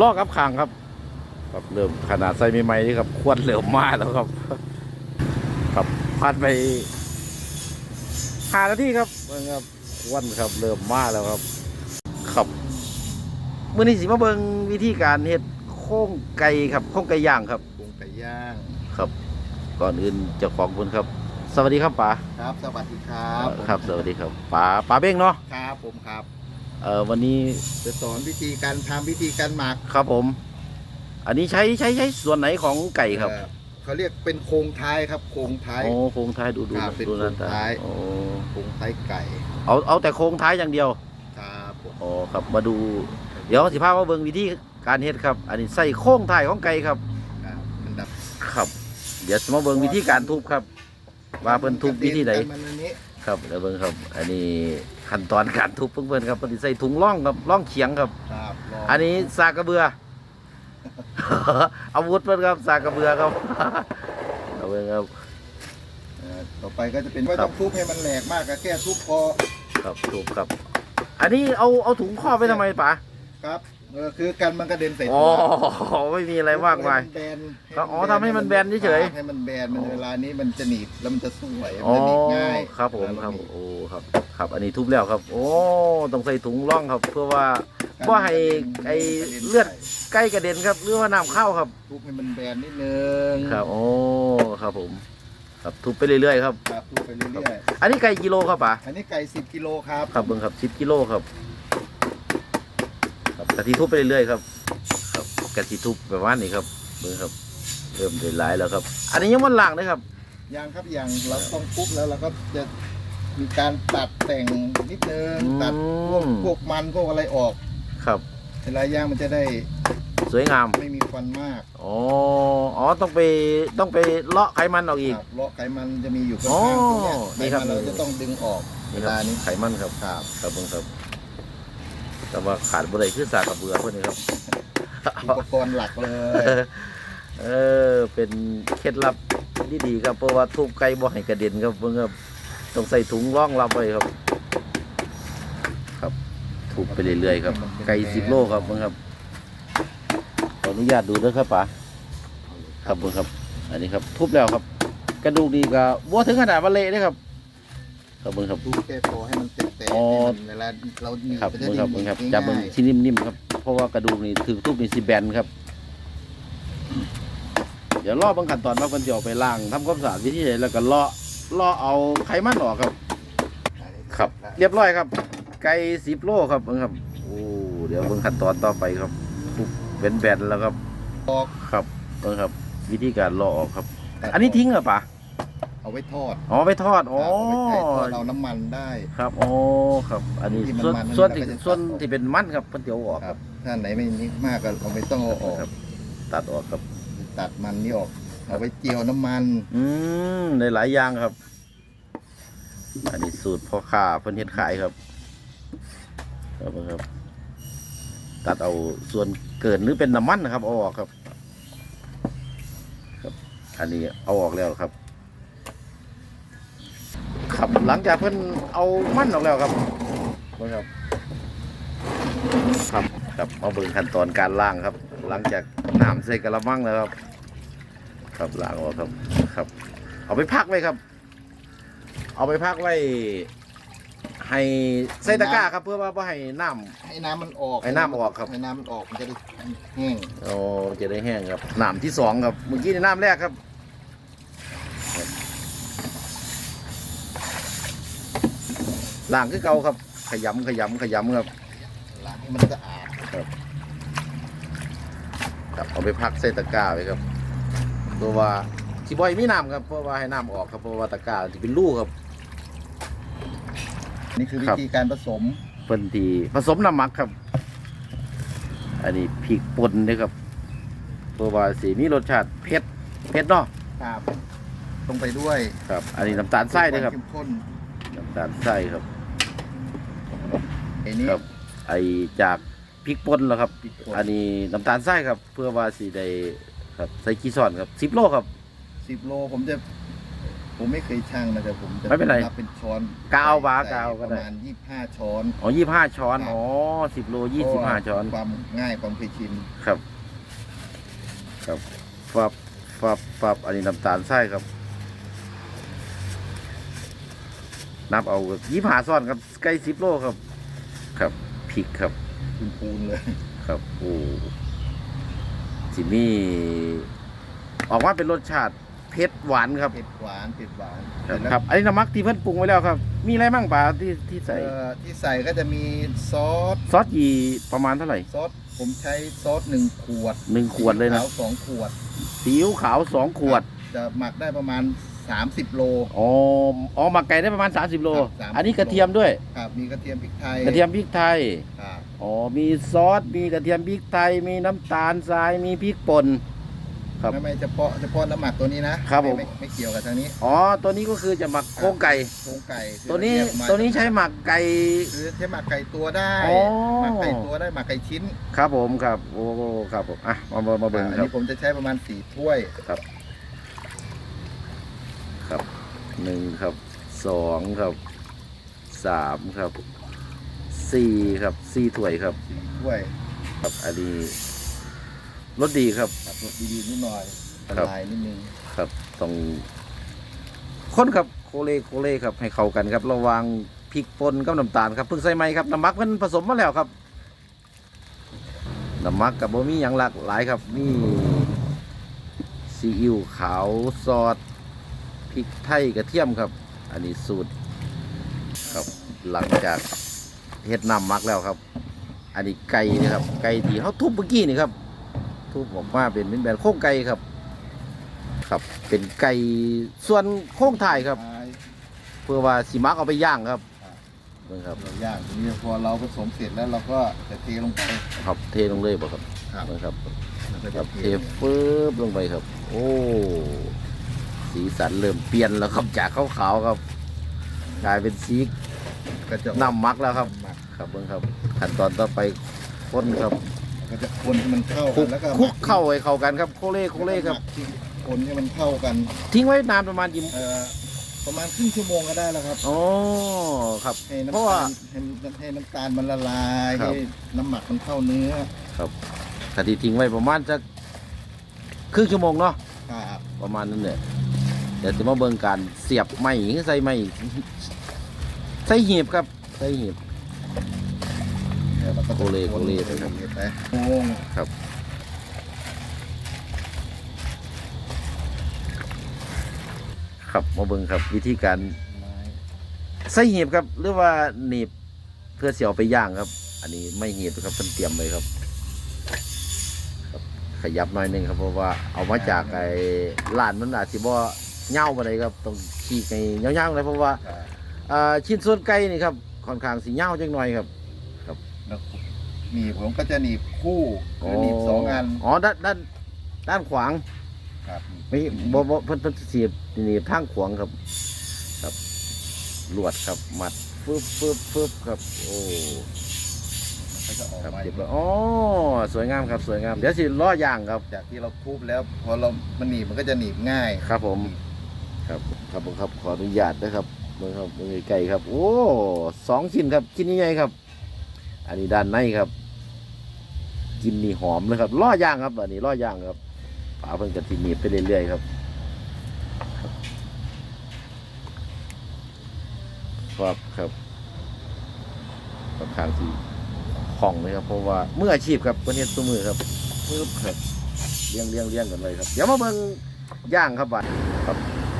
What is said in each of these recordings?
ลอกกับขางครับครับเริ่มขนาดใส่ใหม่ๆนี่ครับควนเริ่มมาแล้วครับ ครับพัดไปห้านาทีครับเบิ่งครับควนครับเริ่มมาแล้วครับครับมื่อนี้สิมาเบิ่งวิธีการเฮ็ดโค้งไก่ครับโค้งไก่ย่างครับปรุงไก่ย่างครับ ก่อนอื่นเจ้าของคุณครับ สวัสดีครับป๋าครับ สวัสดีครับ ครับ สวัสดีครับป๋าป๋าเบ้งเนาะครับผมครับ เอ่อวันนี้จะสอนวิธีการทำวิธีการหมักครับผม อันนี้ใช้ใช้ใช้ส่วนไหนของไก่ครับเอ่อเขาเรียกเป็นโครงท้ายครับ โครงท้าย โอ้โครงท้ายดูดูครับเป็นดูหน้าโครงตาท้าย โอ้โครงท้ายไก่เอาเอาแต่โครงท้ายอย่างเดียวครับผมอ๋อครับมาดู เดี๋ยวสิพามาเบิ่งวิธีการเฮ็ดครับ อันนี้ใส่โครงท้ายของไก่ครับ ครับมันดับครับ เดี๋ยวสิมาเบิ่งวิธีการทุบครับ ว่าเพิ่นทุบวิธีใดมันอันนี้ครับเดี๋ยวเบิ่งครับ อันนี้ ขั้นตอนการทุบเพิ่นๆครับเพิ่นสิใส่ถุงร่องครับร่องเขียงครับ ครับลงอันนี้สากกระเบือ อาวุธเพิ่นครับสากกระเบือครับเอาเบิ่งครับ เอ่อต่อไปก็จะเป็นว่าครัต้บองทุบให้มันแหลกมากก็แค่ทุบพอครับทุบครับ อันนี้เอาเอาถุงครอบไว้ทำไมป๋าครับ เออคือกันมันกระเด็นใส่อ๋อตัวไม่มีอะไรมากมายให้นแบนครับอ๋อทำให้มันแบนเฉยๆครับให้มันแบนมันเวลานี้มันจะหนีบแล้วมันจะสวยอ๋อมันจะหนีบง่ายครับผมเวลาครับเาหนีบโอ้ครับ ครับ อันนี้ทุบแล้วครับ โอ้ต้องใส่ถุงร่องครับ เพื่อว่า เพื่อให้ไอเลือด ใกล้กระเด็นครับหรือว่าน้ำเข้าครับ ทุบให้มันแบนนิดนึงครับโอ้ครับผม ครับทุบไปเรื่อยๆครับ ครับทุบไปเรื่อยอันนี้ไก่กิโลครับป๋าๆอันนี้ไก่ 10กิโลครับ ครับเบิ่งครับสิบกิโลครับครับ กะทิทุบไปเรื่อยๆครับครับกะทิทุบประมาณนี้ครับเบิ่งครับ เริ่มได้หลายแล้วครับ อันนี้ยังมันล่างเลยครับยังครับยังเราต้องทุบแล้วเราก็จะมีการตัดแต่งนิดนึงอืมตัดพวกพวกมันพวกอะไรออกครับเวลาย่างมันจะได้สวยงามไม่มีควันมากอ๋ออ๋อต้องไปต้องไปเลาะไขมันออกอีกครับเลาะไขมันจะมีอยู่ข้างอ๋อๆตรงเนี้ยนี่ไขครับมันเราจะต้องดึงออกเวนี่คลารับนี้ไขมันครับครับครับผมครับ แต่ว่าขาดบ่ได้คือสากกระเบือพวกนี้ครับ อุปกรณ์หลักเลย เออ เป็นเคล็ดลับที่ดีครับ เพราะว่าทุบไก่บ่ให้กระเด็นครับเพิ่งครับต้องใส่ถุงร่องรับไว้ครับ ครับทุบไปเรื่อยๆครับ ไก่สิบโลครับเพิ่งครับขออนุญาตดูด้วยครับป๋าครับเพิ่งครับ อันนี้ครับ ทุบแล้วครับ กระดูกดีก็บ่ถึงขนาดว่าเละเด้ครับ ครับเพิ่งครับทุบแค่พอให้มันแตกๆอ๋อให้มันเวลาเราหนีบครับมันจะเบิ่งได้ครับเบิ่งครับหนีบจับเบิ่งง่ายที่นิ่มๆครับ เพราะว่ากระดูกนี่ถือทุบนี่สิแบนครับ เดี๋ยวรอเบางขั้นตอนว่าเพิ่นสิเอาไปล้างทำความสะอาดวิธีใดแล้วก็เลาะเลาะเอาไขมันออกครับครับ เรียบร้อยครับ ไก่สิบโลครับเบิ่งครับโอ้เดี๋ยวเบิ่งขั้นตอนต่อไปครับทุบเป็นแบนแล้วครับออกครับเบิ่งครับ วิธีการเลาะออกครับ อันนี้ทิ้งเหรอปะ เอาไว้ทอดอ๋อไปทอดอ๋อครับเอาไว้ใช้ทอดเอาน้ำมันได้ ครับอ๋อครับ อันนี้ที่มันส่วนมันส่วนที่เราก็จะส่วนตัดออกที่เป็นมันครับเพิ่นสิเอาออกคครัรับบถ้าไหนไม่นิดมากก็เราไม่ต้องเอาออก ครับ ตัดออกครับ ตัดมันนี่ออกเอาไว้เจียวน้ำมันอืมในหลายอย่างครับ อันนี้สูตรพ่อค้าเพิ่นเฮ็ดขายครับครับครับ ตัดเอาส่วนเกินหรือเป็นน้ำมันนะครับเอาออกครับ ครับ อันนี้เอาออกแล้วครับ ครับหลังจากเพิ่นเอามันออกแล้วครับเบิ่งครับ ครับครับมาเบิ่งขั้นตอนการล้างครับ หลังจากน้ำใส่กระมังแล้วครับ ครับล้างออกครับครับ เอาไปพักไว้ครับ เอาไปพักไว้ให้ใส่ตะกร้าครับ เพื่อว่าบ่ให้น้ให้น้ำมันออกให้น้ำออกครับ ให้น้ำมันออกมันจะได้แห้งำโอ้จะได้แห้งครับน้ำที่สองครับเมื่อกี้ในน้ำแรกครับครับ ล้างคือเก่าครับ ขยำขยำขยำครับล้างให้มันสะอาดครับเอาไปพักใส่ตะกร้าไว้ครับเพราะว่าที่บ่อยมีน้ำครับเพราะว่าให้น้ำออกครับเพราะว่าตะกร้าจะเป็นรูครับนี่คือวิครับธีการผสมเพิ่นที่ผสมน้ำหมักครับ อันนี้พริกป่นเด้อครับเพราะว่าสีมีรสชาติเผ็ดเผ็ดเนาะครับลงไปด้วยครับ อันนี้น้ำตาลทรายเด้อครับเข้มข้นน้ำตาลทรายครับไอ้นี่ ครับไอจากพริกป่นแล้วครับ พริกป่น อันนี้น้ำตาลทรายครับ เพื่อว่าสีได้ครับใส่กี่ซ้อนครับสิบโลครับ สิบโลผมจะ ผมไม่เคยชั่งนะแต่ผมจะไม่เป็นไรบเป็นช้อนกาวบาใส่กาวก็ได้ ประมาณยี่สิบห้าช้อน อ๋อยี่ห้าช้อน ครับ อ๋อสิบโลยี่สิบห้าช้อนความง่ายความเคยชินครับ ครับฟับฟับฟับอันนี้น้ำตาลทรายครับ นับเอายี่ห้าซ้อนครับใกล้สิบโลครับ ครับพริกครับคุณปูนเลยครับโอ้สิมี ออกมาเป็นรสชาติเผ็ดหวานครับ เผ็ดหวานเผ็ดหวานครับเสร็จแล้วครับอันนี้น้ำมักที่เพิ่นปรุงไว้แล้วครับ มีอะไรบ้างป่าที่ที่ใส่เอ่อที่ใส่ก็จะมีซอส ซอสยีประมาณเท่าไหร่ ซอส ผมใช้ซอสหนึ่งขวดหนึ่งขวดเลยนะขาวสองขวด ซีอิ๊วขาวสองขวด จะหมักได้ประมาณ 30 โล อ๋ออ๋อหมักไก่ได้ประมาณ 30 โล ครับ30 อันนี้กระเทียมด้วย ครับมีกระเทียมพริกไทยกระเทียมพริกไทย ครับอ๋อ มีซอส มีกระเทียมพริกไทย มีน้ำตาลทราย มีพริกป่น ครับไม่ไม่เฉพาะเฉพาะน้ำหมักตัวนี้นะครับผม ไไไม่เกี่ยวกับทางนี้อ๋อ ตัวนี้ก็คือจะหมักโครงไก่ โครงไก่คือตัวนี้ เรียกมาตัวนี้ใช้หมักไก่ คือใช้หมักไก่ตัวได้อ๋อ หมักไก่ตัวได้หมักไก่ชิ้นครับผมครับ โอ้ ครับผม อะ มามามาเบิ่งอันครับ นี้ผมจะใช้ประมาณสี่ถ้วยครับครับ หนึ่งครับสองครับสามครับสี่ครับสี่ถ้วยครับสี่ถ้วยครับอันนี้รสดีครับครับรสดีๆนิดหน่อยละครับลายนิดนึงครับต้องคนครับโคเลโคเลครับให้เข้ากันครับ ระหวังพริกป่นกับน้ำตาลครับเพิ่งใส่ไหมครับน้ำมักเพิ่นผสมมาแล้วครับน้ำมักกับบ่มีอย่างหลากหลายครับมีซีอิ๊วขาวซอสพ ริกไทยกระเทียมครับ อันนี้สูตรครับหลังจากเฮ็ดน้ำมักแล้วครับ อันนี้ไก่นะครับ ไก่ที่เขาทุบเมื่อกี้นี่ครับ ทุบออกมาเป็นเป็นแบบโครงไก่ครับ ครับเป็นไก่ส่วนโค้งถ่ายครับ เพื่อว่าสิมักเอาไปย่างครับเบิ่งครับเราย่างทีนี้พอเราผสมเสร็จแล้วเราก็จะเทลงไปครับเทลงเลยบ่ครับครับเบิ่งครับแล้วก็ครัจะบเทเทฟืบลงไปครับ โอ้ สีสันเริ่มเปลี่ยนแล้วครับจากขาวๆครับ กลายเป็นสีก็จะน้ำมักแล้วครับ หมักครับเบิ่งครับขั้นตอนต่อไปคนครับก็จะคนให้มันเข้าคลุกักนแล้วก็คลุกเข้าให้เข้ากันครับโคเล่โคเล่ครับหมักทิ้งคนให้มันเข้ากันทิ้งไว้นานประมาณกี่เอ่อประมาณครึ่งชั่วโมงก็ได้แล้วครับ อ๋อครับ ให้เพราะน้ำว่าตาลให้ให้น้ำตาลมันละลายครับ ให้น้ำหมักมันเข้าเนื้อครับถ้าที่ทิ้งไว้ประมาณจะครึ่งชั่วโมงเนาะครับประมาณนั้นเนี่ย เดี๋ยวจะมาเบิ่งการเสียบไม้ใส่ไม้ใส่หีบครับ ใส่หีบแล้วเราก็จะโคเลโคเลไปครับไปโค้งครับมาเบิ่งครับ วิธีการใส่หีบครับ หรือว่าหนีบเพื่อเสียวไปย่างครับ อันนี้ไม่หีบครับเพิ่นเตรียมไว้ครับขยับหน่อยหนึงครับเพราะว่าเอามาจากไอ้ร้านมันอาจสิบ่ เหย้ามาเลยครับต้องขี้ไงเหย้าๆเลยเพราะว่าครับอ่าชิ้นส่วนไก่นี่ครับค่อนข้างสีเหย้าจังหน่อยครับแล้วหนีบผมก็จะหนีบคู่คือหนีบสองอันอ๋อด้านด้านด้านขวางครับไม่บ่บ่เพิ่นเพิ่นเสียบนี่ทางขวางครับ ครับลวดครับมัดฟึบฟึบฟึบครับโอ้มันก็จะออกครับมาเรียบร้อยอ๋อสวยงามครับสวยงาม เดี๋ยวสิล้อย่างครับ จากที่เราทุบแล้วพอเรามันหนีบมันก็จะหนีบง่ายครับผม ครับครับครับขออนุญาตนะครับเบิ่งครับเบิ่งไก่ครับ โอ้สองชิ้นครับชิ้นใหญ่ๆครับ อันนี้ด้านในครับ กินนี่หอมเลยครับล่อย่างครับ อันนี้ล่อย่างครับปลาเพิ่นกะทิหนีไปเรื่อยๆครับครับครับค่อนข้างที่คล่องเลยครับ เพราะว่าเมื่ออาชีพครับคนเฮ็ดตัวมือครับปึ๊บครับเลี้ยงเลี้ยงเลี้ยงกันเลยครับ เดี๋ยวมาเบิ่งย่างครับบัดครับ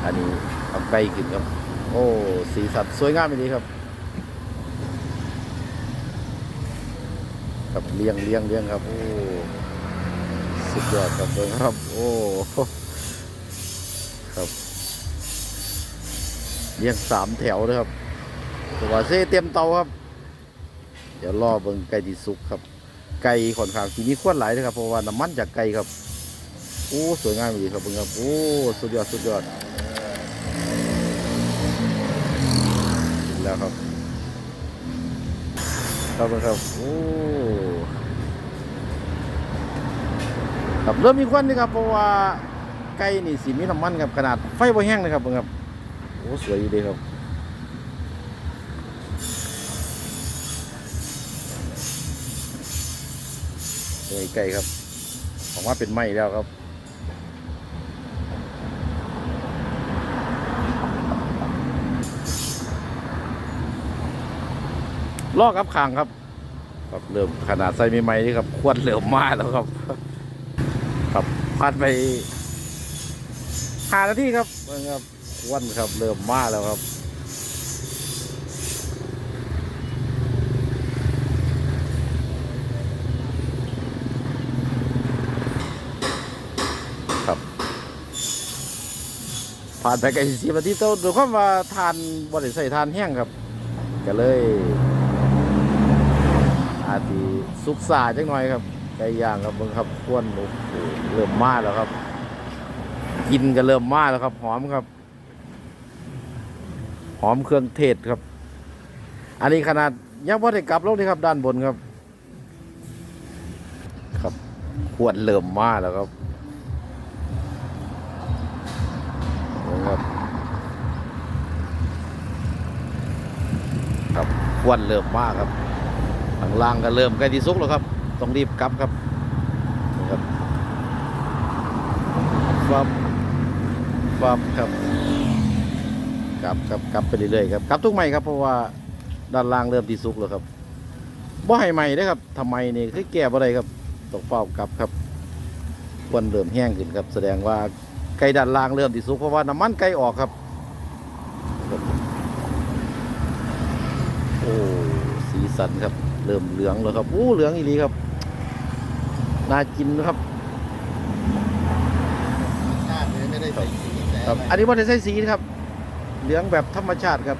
อันนี้เอาไก่ขึ้นครับ โอ้สีสันสวยงามดีครับครับเลี้ยงเลี้ยงเลี้ยงครับ โอ้สุดยอดครับเบิ่งครับ โอ้ครับเลี้ยงสามแถวเลยครับตัวเซ่เต็มเตาครับ เดี๋ยวรอเบิ่งไก่ที่สุกครับ ไก่ค่อนขางที่มีควนหลายเลยครับเพราะว่าน้ำมันจากไก่ครับ โอ้สวยงามดีครับเบิ่งครับ โอ้สุดยอดสุดยอดถึง แล้วครับครับเบิ่งครับโอ้ครับเริ่มมีควันนี่ครับเพราะว่าไก่นี่สีมีน้ำมันครับขนาดไฟบ่แห้งเลยครับเบิ่งครับโอ้สวยดีครับใกล้ใกล้ครับผมว่าเป็นไหมแล้วครับ ลอกครับคางครับครับเริ่มขนาดใส่ใหม่ๆนี่ครับ ควนเริ่มมาแล้วครับ ครับพัดไปห้านาทีครับนะครับควนครับเริ่มมาแล้วครับครับผ่านไปไกลสิบนาทีเต้าโดยความว่าทานบริใส่ทานแห้งครับ ก็เลย อาจจะสุกสาจังหน่อยครับไก่ย่างครับเบิ่งครับควนโอ้โหเริ่มมาแล้วครับ กินก็เริ่มมาแล้วครับ หอมครับ หอมเครื่องเทศครับ อันนี้ขนาดยังพอได้กลับลงนี่ครับ ด้านบนครับ ครับควนเริ่มมาแล้วครับครับครับควันเริ่มมากครับ ข้างล่างก็เริ่มใกล้ที่สุกแล้วครับ ต้องรีบกลับครับครับฟับฟับครับกลับครับกลับไปเรื่อยๆครับกลับทุกใหม่ครับเพราะว่าด้านล่างเริ่มที่สุกแล้วครับบ่ให้ใหม่เด้ครับทำไมนี่คือแก้บ่ได้ครับต้องเฝ้ากลับครับควันเริ่มแห้งขึ้นครับ แสดงว่าไก่ด้านล่างเริ่มที่สุกเพราะว่าน้ำมันไก่ออกครับโอ้สีสันครับ เริ่มเหลืองแล้วครับอู้เหลืองอีหลีครับน่ากินนะครับชาติเลยไม่ได้ใส่สีแต่ครับ อันนี้ว่าได้ใส่สีนะครับ เหลืองแบบธรรมชาติครับ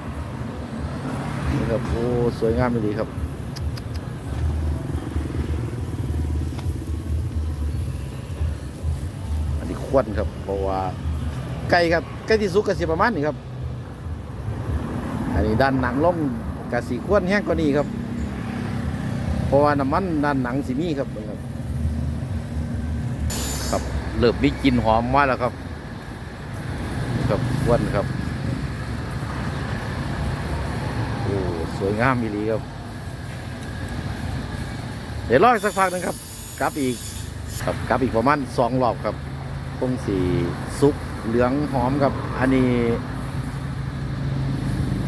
นี่ครับโอ้สวยงามดีครับอันนี้ควนครับเพราะว่าไก่ครับไก่ที่สุกกระสีประมาณนี้ครับ อันนี้ด้านหนังล่มกระสีควนแห้งกว่านี้ครับ เพราะว่าน้ำมันด้านหนังสีมีครับเบิ่งครับครับเริ่มมีกลิ่นหอมมาแล้วครับครับอ้วนครับโอ้สวยงามมีลีครับ เดี๋ยวรออีกสักพักหนึงครับกลับอีกครับกลับอีกประมาณสองรอบครับคงสีซุกเหลืองหอมครับ อันนี้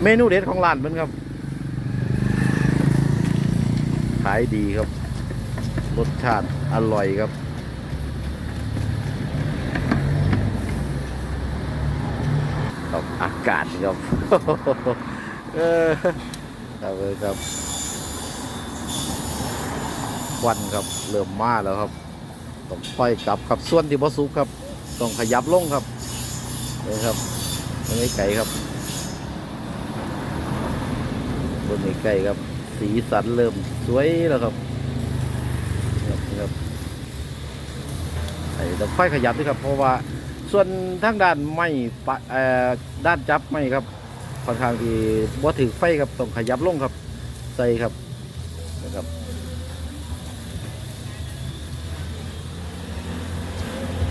เมนูเด็ดของร้านมันครับ ขายดีครับ รสชาติอร่อยครับครับอากาศครับเออครับเลยครับควันครับเริ่มมาแล้วครับต้องค่อยกลับครับส่วนที่บสุกครับ ต้องขยับลงครับนี่ครับไม่ไกลครับบนไม่ไกลครับ สีสันเริ่มสวยแล้วครับครับครับไอ้ต้องค่อยขยับด้วยครับ เพราะว่าส่วนทางด้านไม่ปะด้านจับไม่ครับค่อนข้างที่บ่ถือไฟครับต้องขยับลงครับ ใส่ครับนะครับ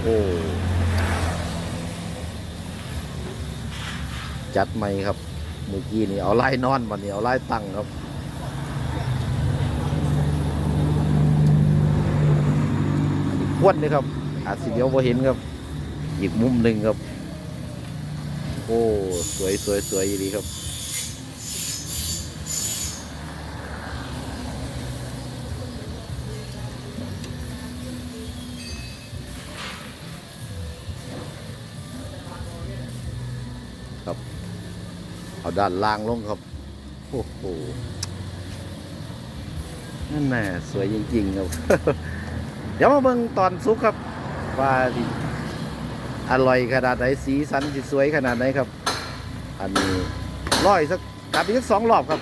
โอ้จัดไม่ครับเมื่อกี้นี่เอาไล่นอนวันนี้เอาไล่ตั้งครับอันนี้ ควนเลยครับ อาจสิเดียวพอเห็นครับ อีกมุมหนึ่งครับ โอ้ สวยสวยสวยดีครับครับ เอาด้านล่างลงครับ โอ้โหนั่นแน่สวยจริงๆครับ ดี๋ยวมาเบิ่งตอนซุกครับ ว่าอร่อยขนาดไหนสีสันสิสวยขนาดไหนครับ อันนี้ร้อยสักกลับอีกสักสองรอบครับ